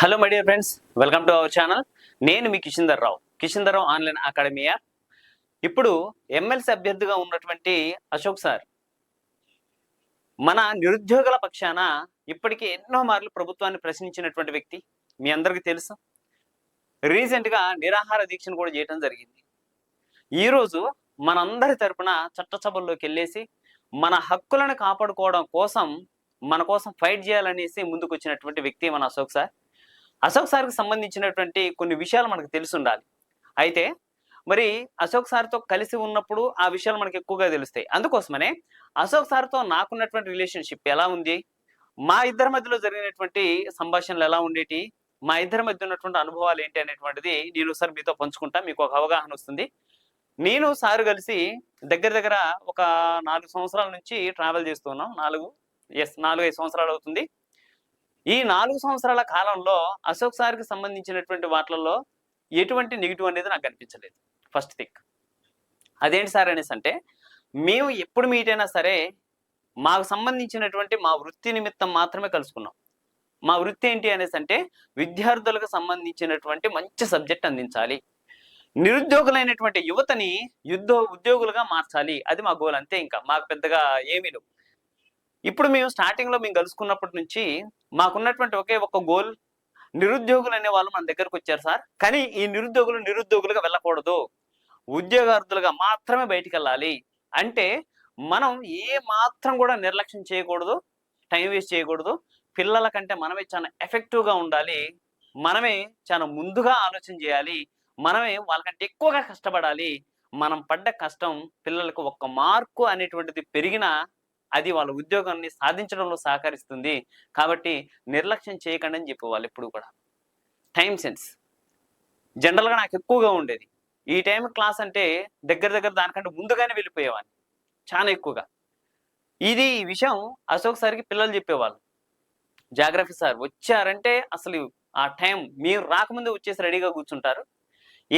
Hello my dear friends welcome to our channel నేను మీ Kishinder Rao Kishinder Rao online academy app ఇప్పుడు MLC అభ్యర్థిగా ఉన్నటువంటి Ashok sir మన నిరుద్యోగుల పక్షాన ఇప్పటికీ ఎన్నో మార్లు ప్రభుత్వాన్ని ప్రశ్నించినటువంటి వ్యక్తి మీ అందరికీ తెలుసు. రీసెంట్గా నిరాహార దీక్షను కూడా చేయడం జరిగింది. ఈరోజు మనందరి తరపున చట్టసభల్లోకి వెళ్ళేసి మన హక్కులను కాపాడుకోవడం కోసం మన కోసం ఫైట్ చేయాలనేసి ముందుకు వచ్చినటువంటి వ్యక్తి మన అశోక్ సార్ అశోక్ సార్కి సంబంధించినటువంటి కొన్ని విషయాలు మనకు తెలిసి ఉండాలి అయితే మరి అశోక్ సార్తో కలిసి ఉన్నప్పుడు ఆ విషయాలు మనకి ఎక్కువగా తెలుస్తాయి. అందుకోసమనే అశోక్ సార్తో నాకున్నటువంటి రిలేషన్షిప్ ఎలా ఉంది? మా ఇద్దరి మధ్యలో జరిగినటువంటి సంభాషణలు ఎలా ఉండేటి? మా ఇద్దరి మధ్య ఉన్నటువంటి అనుభవాలు ఏంటి అనేటువంటిది నేను సార్ మీతో పంచుకుంటా. మీకు ఒక అవగాహన వస్తుంది. నేను సార్ కలిసి దగ్గర దగ్గర ఒక నాలుగు సంవత్సరాల నుంచి ట్రావెల్ చేస్తున్నాం నాలుగు ఎస్ నాలుగు ఐదు సంవత్సరాలు అవుతుంది. ఈ నాలుగు సంవత్సరాల కాలంలో అశోక్ సార్కి సంబంధించినటువంటి వాటిల్లో ఎటువంటి నెగిటివ్ అనేది నాకు కనిపించలేదు. First thing. అదేంటి సార్ అనేసి అంటే మేము ఎప్పుడు మీట్ అయినా సరే మాకు సంబంధించినటువంటి మా వృత్తి నిమిత్తం మాత్రమే కలుసుకున్నాం. మా వృత్తి ఏంటి అనేసి అంటే విద్యార్థులకు సంబంధించినటువంటి మంచి సబ్జెక్ట్ అందించాలి. నిరుద్యోగులైనటువంటి యువతని యుద్ధ ఉద్యోగులుగా మార్చాలి. అది మా గోల్ అంతే ఇంకా. మాకు పెద్దగా ఏమీ లేవు. ఇప్పుడు మేము స్టార్టింగ్లో మేము కలుసుకున్నప్పటి నుంచి మాకున్నటువంటి ఒకే ఒక గోల్ నిరుద్యోగులు అనే వాళ్ళు మన దగ్గరకు వచ్చారు సార్. కానీ ఈ నిరుద్యోగులు నిరుద్యోగులుగా వెళ్ళకూడదు. ఉద్యోగార్థులుగా మాత్రమే బయటికి వెళ్ళాలి అంటే మనం ఏ మాత్రం కూడా నిర్లక్ష్యం చేయకూడదు టైం వేస్ట్ చేయకూడదు. పిల్లల కంటే మనమే చాలా ఎఫెక్టివ్గా ఉండాలి. మనమే చాలా ముందుగా ఆలోచన చేయాలి. మనమే వాళ్ళకంటే ఎక్కువగా కష్టపడాలి. మనం పడ్డ కష్టం పిల్లలకు ఒక్క మార్కు అనేటువంటిది పెరిగినా అది వాళ్ళ ఉద్యోగాన్ని సాధించడంలో సహకరిస్తుంది. కాబట్టి నిర్లక్ష్యం చేయకండి అని చెప్పేవాళ్ళు ఎప్పుడు కూడా. టైం సెన్స్ జనరల్గా నాకు ఎక్కువగా ఉండేది. ఈ టైం క్లాస్ అంటే దగ్గర దగ్గర దానికంటే ముందుగానే వెళ్ళిపోయేవాడిని. చాలా ఎక్కువగా. ఇది ఈ విషయం అశోక్ సార్కి పిల్లలు చెప్పేవాళ్ళు. జాగ్రఫీ సార్ వచ్చారంటే అసలు ఆ టైం మీరు రాకముందే వచ్చేసి రెడీగా కూర్చుంటారు.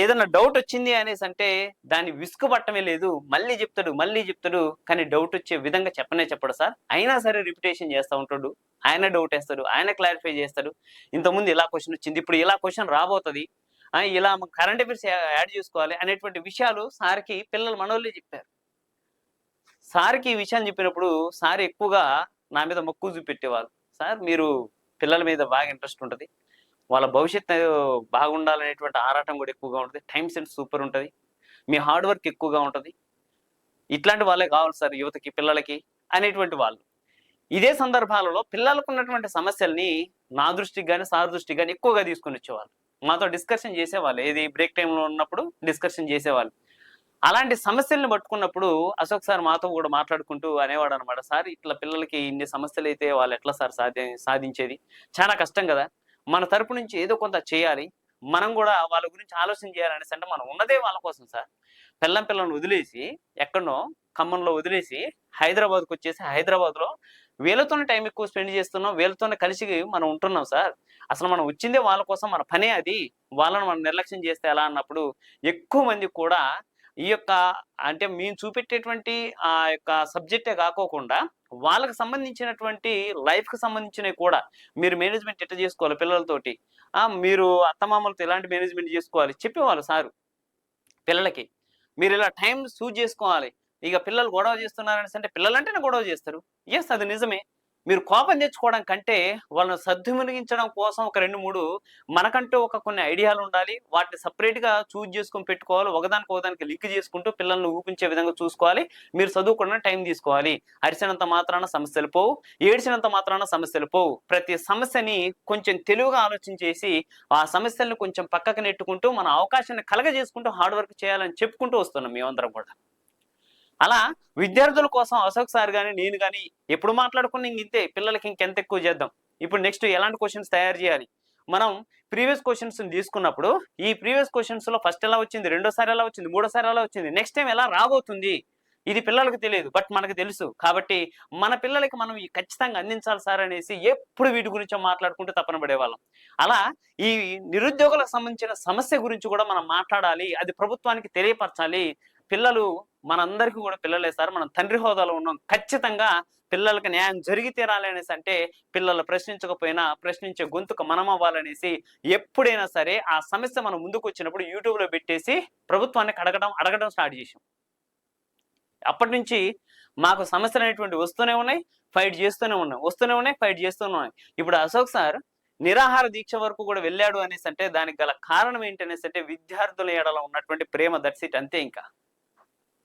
ఏదైనా డౌట్ వచ్చింది అనేసి అంటే దాన్ని విసుగు పట్టమే లేదు. మళ్ళీ చెప్తాడు మళ్ళీ చెప్తాడు. కానీ డౌట్ వచ్చే విధంగా చెప్పనే చెప్పడు సార్. అయినా సరే రిపిటేషన్ చేస్తూ ఉంటాడు. ఆయన డౌట్ వేస్తాడు ఆయన క్లారిఫై చేస్తాడు. ఇంతకుముందు ఇలా క్వశ్చన్ వచ్చింది ఇప్పుడు ఇలా క్వశ్చన్ రాబోతుంది. ఇలా కరెంట్ అఫేర్స్ యాడ్ చేసుకోవాలి అనేటువంటి విషయాలు సార్కి పిల్లలు మనోళ్ళే చెప్పారు. సార్కి ఈ విషయాన్ని చెప్పినప్పుడు సార్ ఎక్కువగా నా మీద మక్కువ చూపెట్టేవాళ్ళు సార్ మీరు పిల్లల మీద బాగా ఇంట్రెస్ట్ ఉంటుంది. వాళ్ళ భవిష్యత్తు బాగుండాలనేటువంటి ఆరాటం కూడా ఎక్కువగా ఉంటుంది. టైం సెన్స్ సూపర్ ఉంటుంది. మీ హార్డ్ వర్క్ ఎక్కువగా ఉంటుంది. ఇట్లాంటి వాళ్ళే కావాలి సార్ యువతకి పిల్లలకి అనేటువంటి వాళ్ళు. ఇదే సందర్భాలలో పిల్లలకు ఉన్నటువంటి సమస్యల్ని నా దృష్టికి కానీ సార్ దృష్టికి కానీ ఎక్కువగా తీసుకొని వచ్చేవాళ్ళు. మాతో డిస్కషన్ చేసేవాళ్ళు. ఏది బ్రేక్ టైంలో ఉన్నప్పుడు డిస్కషన్ చేసేవాళ్ళు. అలాంటి సమస్యల్ని పట్టుకున్నప్పుడు అశోక్ సార్ మాతో కూడా మాట్లాడుకుంటూ అనేవాడు అనమాట సార్ ఇట్లా పిల్లలకి ఇన్ని సమస్యలు అయితే వాళ్ళు ఎట్లా సార్ సాధి సాధించేది? చాలా కష్టం కదా. మన తరపు నుంచి ఏదో కొంత చేయాలి. మనం కూడా వాళ్ళ గురించి ఆలోచన చేయాలనేసి అంటే మనం ఉన్నదే వాళ్ళ కోసం సార్. పిల్లం పిల్లల్ని వదిలేసి ఎక్కడనో ఖమ్మంలో వదిలేసి హైదరాబాద్కి వచ్చేసి హైదరాబాద్లో వీళ్ళతోనే టైం ఎక్కువ స్పెండ్ చేస్తున్నాం. వీళ్ళతోనే కలిసి మనం ఉంటున్నాం సార్. అసలు మనం వచ్చిందే వాళ్ళ కోసం మన పనే అది. వాళ్ళని మనం నిర్లక్ష్యం చేస్తే ఎలా అన్నప్పుడు ఎక్కువ మంది కూడా ఈ యొక్క అంటే మేము చూపెట్టేటువంటి ఆ యొక్క సబ్జెక్టే కాకోకుండా వాళ్ళకి సంబంధించినటువంటి లైఫ్కి సంబంధించినవి కూడా మీరు మేనేజ్మెంట్ ఎట్లా చేసుకోవాలి పిల్లలతోటి? ఆ మీరు అత్తమామలతో ఎలాంటి మేనేజ్మెంట్ చేసుకోవాలి? చెప్పేవాళ్ళు సారు పిల్లలకి. మీరు ఇలా టైం సూజ్ చేసుకోవాలి. ఇక పిల్లలు గొడవ చేస్తున్నారనేసి అంటే పిల్లలంటేనే గొడవ చేస్తారు. ఎస్ అది నిజమే. మీరు కోపం తెచ్చుకోవడం కంటే వాళ్ళని సద్వినియోగించడం కోసం ఒక రెండు మూడు మనకంటూ ఒక కొన్ని ఐడియాలు ఉండాలి. వాటిని సపరేట్గా గా చూజ్ చేసుకొని పెట్టుకోవాలి. ఒకదానికి ఒకదానికి లింక్ చేసుకుంటూ పిల్లల్ని ఊపించే విధంగా చూసుకోవాలి. మీరు చదువుకున్న టైం తీసుకోవాలి. అరిచినంత మాత్రాన సమస్యలు పోవు. ఏడ్చినంత మాత్రాన సమస్యలు పోవు. ప్రతి సమస్యని కొంచెం తెలివిగా ఆలోచించేసి ఆ సమస్యల్ని కొంచెం పక్కకు నెట్టుకుంటూ మన అవకాశాన్ని కలగజేసుకుంటూ హార్డ్ వర్క్ చేయాలని చెప్పుకుంటూ వస్తున్నాం మేమందరం కూడా. అలా విద్యార్థుల కోసం అశోక్ సార్ కానీ నేను కానీ ఎప్పుడు మాట్లాడుకుని ఇంతే. పిల్లలకి ఇంకెంత ఎక్కువ చేద్దాం? ఇప్పుడు నెక్స్ట్ ఎలాంటి క్వశ్చన్స్ తయారు చేయాలి? మనం ప్రీవియస్ క్వశ్చన్స్ తీసుకున్నప్పుడు ఈ ప్రీవియస్ క్వశ్చన్స్లో ఫస్ట్ ఎలా వచ్చింది? రెండోసారి ఎలా వచ్చింది? మూడోసారి ఎలా వచ్చింది? నెక్స్ట్ టైం ఎలా రాబోతుంది? ఇది పిల్లలకు తెలియదు బట్ మనకు తెలుసు. కాబట్టి మన పిల్లలకి మనం ఖచ్చితంగా అందించాలి సార్ అనేసి ఎప్పుడు వీటి గురించో మాట్లాడుకుంటూ తపన పడేవాళ్ళం. అలా ఈ నిరుద్యోగులకు సంబంధించిన సమస్య గురించి కూడా మనం మాట్లాడాలి. అది ప్రభుత్వానికి తెలియపరచాలి. పిల్లలు మనందరికీ కూడా పిల్లలే సార్. మనం తండ్రి హోదాలో ఉన్నాం. ఖచ్చితంగా పిల్లలకు న్యాయం జరిగి తీరాలి అనేసి అంటే పిల్లలు ప్రశ్నించకపోయినా ప్రశ్నించే గొంతుకు మనం అవ్వాలనేసి ఎప్పుడైనా సరే ఆ సమస్య మనం ముందుకు వచ్చినప్పుడు యూట్యూబ్లో పెట్టేసి ప్రభుత్వాన్ని అడగడం అడగడం స్టార్ట్ చేసాం అప్పటి నుంచి మాకు సమస్యలు అనేటువంటి వస్తూనే ఉన్నాయి ఫైట్ చేస్తూనే ఉన్నాయి వస్తూనే ఉన్నాయి ఫైట్ చేస్తూనే ఉన్నాయి. ఇప్పుడు అశోక్ సార్ నిరాహార దీక్ష వరకు కూడా వెళ్ళాడు అనేసి అంటే దానికి గల కారణం ఏంటి అనేసి అంటే విద్యార్థుల ఏడలో ఉన్నటువంటి ప్రేమ దర్శిట్ అంతే ఇంకా.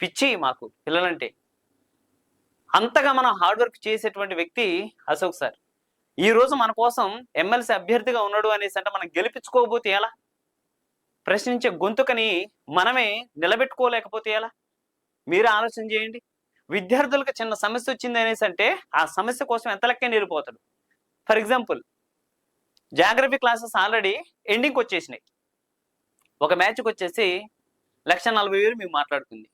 పిచ్చి మాకు పిల్లలంటే. అంతగా మనం హార్డ్ వర్క్ చేసేటువంటి వ్యక్తి అశోక్ సార్. ఈ రోజు మన కోసం ఎమ్మెల్సీ అభ్యర్థిగా ఉన్నాడు అనేసి అంటే మనం గెలిపించుకోకపోతే ఎలా? ప్రశ్నించే గొంతుకని మనమే నిలబెట్టుకోలేకపోతే ఎలా? మీరు ఆలోచన చేయండి. విద్యార్థులకు చిన్న సమస్య వచ్చింది అనేసి అంటే ఆ సమస్య కోసం ఎంత లెక్క వెళ్ళిపోతాడు for example geography classes already ఎండింగ్కి వచ్చేసినాయి ఒక మ్యాచ్కి వచ్చేసి లక్ష నలభై వేలు మేము మాట్లాడుకుంది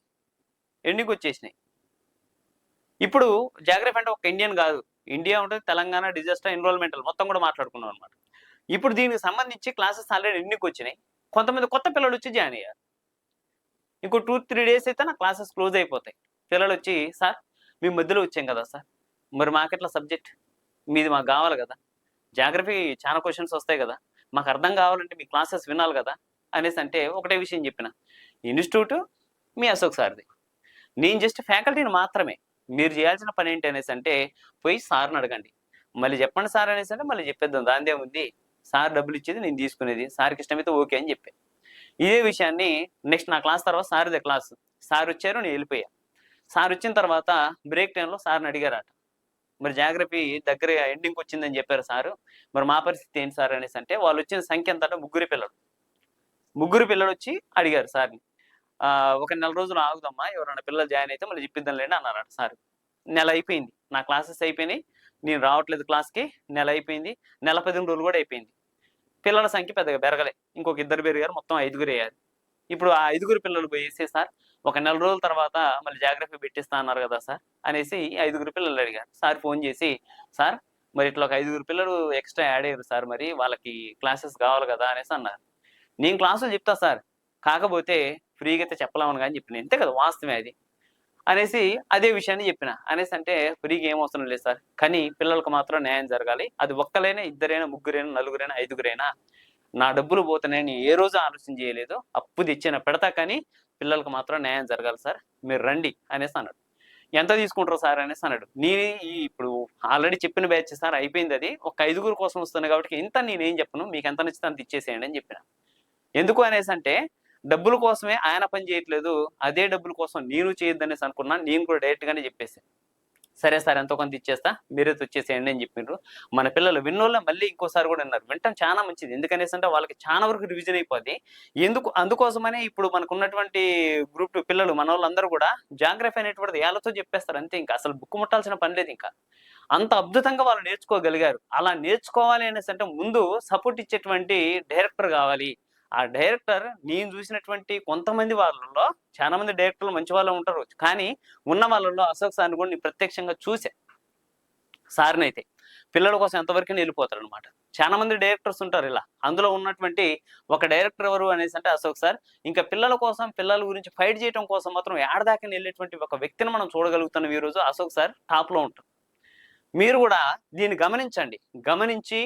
ఎండింగ్ వచ్చేసినాయి. ఇప్పుడు జాగ్రఫీ అంటే ఒక ఇండియన్ కాదు. ఇండియా ఉంటుంది తెలంగాణ డిజాస్టర్ ఎన్రోల్మెంటల్ మొత్తం కూడా మాట్లాడుకున్నాం అనమాట ఇప్పుడు దీనికి సంబంధించి క్లాసెస్ ఆల్రెడీ ఎన్నికి వచ్చినాయి. కొంతమంది కొత్త పిల్లలు వచ్చి జాయిన్ అయ్యారు. ఇంకో టూ త్రీ డేస్ అయితే నా క్లాసెస్ క్లోజ్ అయిపోతాయి. పిల్లలు వచ్చి సార్ మీ మధ్యలో వచ్చాం కదా సార్. మరి మాకెట్లా సబ్జెక్ట్? మీది మాకు కావాలి కదా. జాగ్రఫీ చాలా క్వశ్చన్స్ వస్తాయి కదా. మాకు అర్థం కావాలంటే మీ క్లాసెస్ వినాలి కదా. అనేసి అంటే ఒకటే విషయం చెప్పిన. ఇన్స్టిట్యూట్ మీ అశోక్ సార్ది. నేను జస్ట్ ఫ్యాకల్టీని మాత్రమే. మీరు చేయాల్సిన పని ఏంటి అనేసి అంటే పోయి సార్ని అడగండి. మళ్ళీ చెప్పండి సార్ అనేసి అంటే మళ్ళీ చెప్పేద్దాం. దాందే ఉంది. సార్ డబ్బులు ఇచ్చేది నేను తీసుకునేది. సార్కి ఇష్టమైతే ఓకే అని చెప్పే. ఇదే విషయాన్ని నెక్స్ట్ నా క్లాస్ తర్వాత సార్దే క్లాస్. సార్ వచ్చారు నేను వెళ్ళిపోయా. సార్ వచ్చిన తర్వాత బ్రేక్ టైంలో సార్ని అడిగారట. మరి జాగ్రఫీ దగ్గర ఎండింగ్కి వచ్చిందని చెప్పారు సారు. మరి మా పరిస్థితి ఏంటి సార్ అనేసి అంటే వాళ్ళు వచ్చిన సంఖ్య ఎంత అంటే ముగ్గురు పిల్లలు. ముగ్గురు పిల్లలు వచ్చి అడిగారు సార్ని. ఒక నెల రోజులు ఆగుదమ్మా ఎవరైనా పిల్లలు జాయిన్ అయితే మళ్ళీ చెప్పిద్దాంలేండి అన్నారట సార్. నెల అయిపోయింది. నా క్లాసెస్ అయిపోయినాయి. నేను రావట్లేదు క్లాస్కి. నెల అయిపోయింది. నెల పదిహేను రోజులు కూడా అయిపోయింది. పిల్లల సంఖ్య పెద్దగా పెరగలే. ఇంకొక ఇద్దరు పెరిగారు. మొత్తం ఐదుగురు అయ్యారు. ఇప్పుడు ఆ ఐదుగురు పిల్లలు పోయేసి సార్ ఒక నెల రోజుల తర్వాత మళ్ళీ జాగ్రఫీ పెట్టిస్తా అన్నారు కదా సార్ అనేసి ఐదుగురు పిల్లలు అడిగారు. సార్ ఫోన్ చేసి సార్ మరి ఇట్లా ఒక ఐదుగురు పిల్లలు ఎక్స్ట్రా యాడ్ అయ్యారు సార్ మరి వాళ్ళకి క్లాసెస్ కావాలి కదా అనేసి అన్నారు. నేను క్లాసులు చెప్తా సార్. కాకపోతే ఫ్రీగా అయితే చెప్పలేమని కానీ చెప్పిన. ఇంతే కదా వాస్తవమే అది. అనేసి అదే విషయాన్ని చెప్పిన. అనేసి అంటే ఫ్రీగా ఏం లేదు సార్. కానీ పిల్లలకు మాత్రం న్యాయం జరగాలి. అది ఒక్కలైనా ఇద్దరైనా ముగ్గురైనా నలుగురైనా ఐదుగురైనా నా డబ్బులు పోతున్నాయని ఏ రోజు ఆలోచన చేయలేదు. అప్పు తెచ్చిన పెడతా కానీ పిల్లలకు మాత్రం న్యాయం జరగాలి సార్. మీరు రండి అనేసి అన్నాడు. ఎంత తీసుకుంటారు సార్ అనేసి అన్నాడు. నేను ఇప్పుడు ఆల్రెడీ చెప్పిన బ్యాచ్ సార్ అయిపోయింది అది. ఒక ఐదుగురు కోసం వస్తున్నాను కాబట్టి ఇంత నేనేం చెప్పను. మీకు ఎంత నచ్చితే అంత ఇచ్చేసేయండి అని చెప్పిన. ఎందుకు అనేసి అంటే డబ్బుల కోసమే ఆయన పని చేయట్లేదు అదే డబ్బుల కోసం నేను చేయొద్దనేసి అనుకున్నాను నేను కూడా డైరెక్ట్గానే చెప్పేసాను సరే సార్ ఎంతో కొంత ఇచ్చేస్తా మీరే వచ్చేసేయండి అని చెప్పిండ్రు మన పిల్లలు విన్నోళ్ళ మళ్ళీ ఇంకోసారి కూడా విన్నారు. వింటాం చాలా మంచిది. ఎందుకనేసి అంటే వాళ్ళకి చాలా వరకు రివిజన్ అయిపోద్ది. ఎందుకు అందుకోసమనే ఇప్పుడు మనకున్నటువంటి గ్రూప్ టూ పిల్లలు మన వాళ్ళందరూ కూడా జాగ్రఫీ అనేటువంటిది ఏళ్ళతో చెప్పేస్తారు. అంతే ఇంకా. అసలు బుక్ ముట్టాల్సిన పని లేదు ఇంకా. అంత అద్భుతంగా వాళ్ళు నేర్చుకోగలిగారు. అలా నేర్చుకోవాలి అనేసి అంటే ముందు సపోర్ట్ ఇచ్చేటువంటి డైరెక్టర్ కావాలి. ఆ డైరెక్టర్ నేను చూసినటువంటి కొంతమంది వాళ్ళలో చాలా మంది డైరెక్టర్లు మంచి వాళ్ళు ఉంటారు. కానీ ఉన్న వాళ్ళలో అశోక్ సార్ని కూడా నేను ప్రత్యక్షంగా చూసా. సార్ని అయితే పిల్లల కోసం ఎంతవరకు వెళ్ళిపోతారు అనమాట చాలా మంది డైరెక్టర్స్ ఉంటారు ఇలా. అందులో ఉన్నటువంటి ఒక డైరెక్టర్ ఎవరు అనేసి అంటే అశోక్ సార్. ఇంకా పిల్లల కోసం పిల్లల గురించి ఫైట్ చేయడం కోసం మాత్రం ఏడదాకా వెళ్ళేటువంటి ఒక వ్యక్తిని మనం చూడగలుగుతున్నాం ఈ రోజు అశోక్ సార్. టాప్లో ఉంటాం. ఉంటారు మీరు కూడా దీన్ని గమనించండి. గమనించి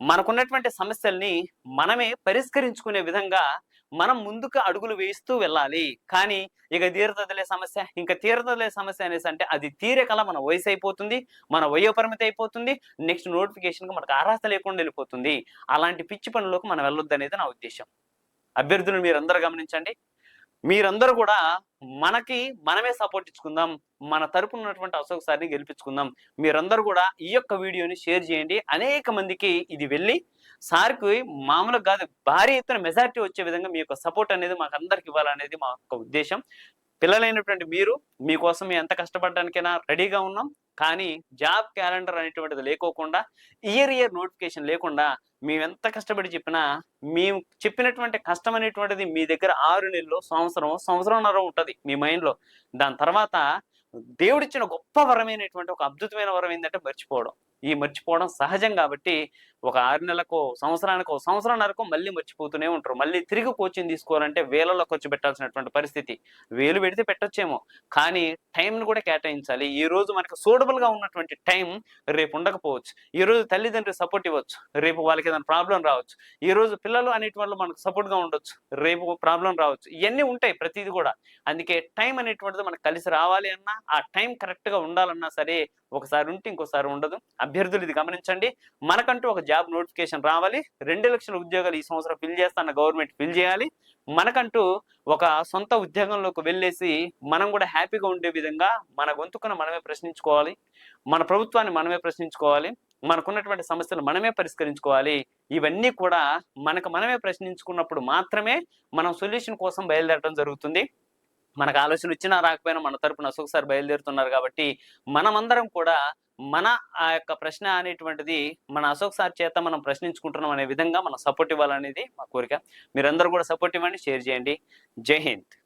మనకున్నటువంటి సమస్యల్ని మనమే పరిష్కరించుకునే విధంగా మనం ముందుకు అడుగులు వేయిస్తూ వెళ్ళాలి. కానీ ఇక తీరతలే సమస్య ఇంకా తీరతలే సమస్య అనేసి అంటే అది తీరే కల మన వయసు అయిపోతుంది మన వయోపరిమితి అయిపోతుంది నెక్స్ట్ నోటిఫికేషన్ మనకు అర్హత లేకుండా వెళ్ళిపోతుంది. అలాంటి పిచ్చి పనులకు మనం వెళ్ళొద్దు అనేది నా ఉద్దేశం అభ్యర్థులు మీరందరూ గమనించండి. మీరందరూ కూడా మనకి మనమే సపోర్ట్ ఇచ్చుకుందాం మన తరపున ఉన్నటువంటి అశోక్ సార్ని గెలిపించుకుందాం. మీరందరూ కూడా ఈ యొక్క వీడియోని షేర్ చేయండి. అనేక మందికి ఇది వెళ్ళి సార్కి మామూలుగా కాదు భారీ ఎత్తున మెజారిటీ వచ్చే విధంగా మీ యొక్క సపోర్ట్ అనేది మాకు అందరికి ఇవ్వాలనేది మా యొక్క ఉద్దేశం. పిల్లలైనటువంటి మీరు మీకోసం ఎంత కష్టపడడానికైనా రెడీగా ఉన్నాం. కానీ జాబ్ క్యాలెండర్ అనేటువంటిది లేకోకుండా ఇయర్ ఇయర్ నోటిఫికేషన్ లేకుండా మేము ఎంత కష్టపడి చెప్పినా మేము చెప్పినటువంటి కష్టం అనేటువంటిది మీ దగ్గర ఆరు నెలలు సంవత్సరం సంవత్సరంన్నర ఉంటుంది మీ మైండ్లో. దాని తర్వాత దేవుడిచ్చిన గొప్ప వరమైనటువంటి ఒక అద్భుతమైన వరం ఏంటంటే మర్చిపోవడం. ఈ మర్చిపోవడం సహజం కాబట్టి ఒక ఆరు నెలలకో సంవత్సరానికో సంవత్సరానికో మళ్ళీ మర్చిపోతూనే ఉంటారు. మళ్ళీ తిరిగి కోచింగ్ తీసుకోవాలంటే వేలలో ఖర్చు పెట్టాల్సినటువంటి పరిస్థితి. వేలు పెడితే పెట్టొచ్చేమో. కానీ టైంను కూడా కేటాయించాలి. ఈ రోజు మనకు సూటబుల్గా ఉన్నటువంటి టైం రేపు ఉండకపోవచ్చు. ఈ రోజు తల్లిదండ్రులు సపోర్ట్ ఇవ్వచ్చు. రేపు వాళ్ళకి ఏదైనా ప్రాబ్లం రావచ్చు. ఈ రోజు పిల్లలు అనేటి వాళ్ళు మనకు సపోర్ట్గా ఉండొచ్చు. రేపు ప్రాబ్లం రావచ్చు. ఇవన్నీ ఉంటాయి ప్రతిదీ కూడా. అందుకే టైం అనేటువంటిది మనకు కలిసి రావాలి అన్నా ఆ టైం కరెక్ట్గా ఉండాలన్నా సరే ఒకసారి ఉంటే ఇంకోసారి ఉండదు. అభ్యర్థులు ఇది గమనించండి. మనకంటూ ఒక జాబ్ నోటిఫికేషన్ రావాలి. రెండు లక్షల ఉద్యోగాలు ఈ సంవత్సరం ఫిల్ చేస్తాన్న గవర్నమెంట్ ఫిల్ చేయాలి. మనకంటూ ఒక సొంత ఉద్యోగంలోకి వెళ్ళేసి మనం కూడా హ్యాపీగా ఉండే విధంగా మన గొంతుకున మనమే ప్రశ్నించుకోవాలి. మన ప్రభుత్వాన్ని మనమే ప్రశ్నించుకోవాలి. మనకున్నటువంటి సమస్యలు మనమే పరిష్కరించుకోవాలి. ఇవన్నీ కూడా మనకు మనమే ప్రశ్నించుకున్నప్పుడు మాత్రమే మనం సొల్యూషన్ కోసం బయలుదేరడం జరుగుతుంది. మనకు ఆలోచన ఇచ్చినా రాకపోయినా మన తరపున అశోక్ బయలుదేరుతున్నారు కాబట్టి మనమందరం కూడా మన ఆ యొక్క ప్రశ్న అనేటువంటిది మన అశోక్ సార్ చేత మనం ప్రశ్నించుకుంటున్నాం అనే విధంగా మనం సపోర్ట్ ఇవ్వాలనేది మా కోరిక. మీరందరూ కూడా సపోర్ట్ ఇవ్వండి షేర్ చేయండి. జై హింద్.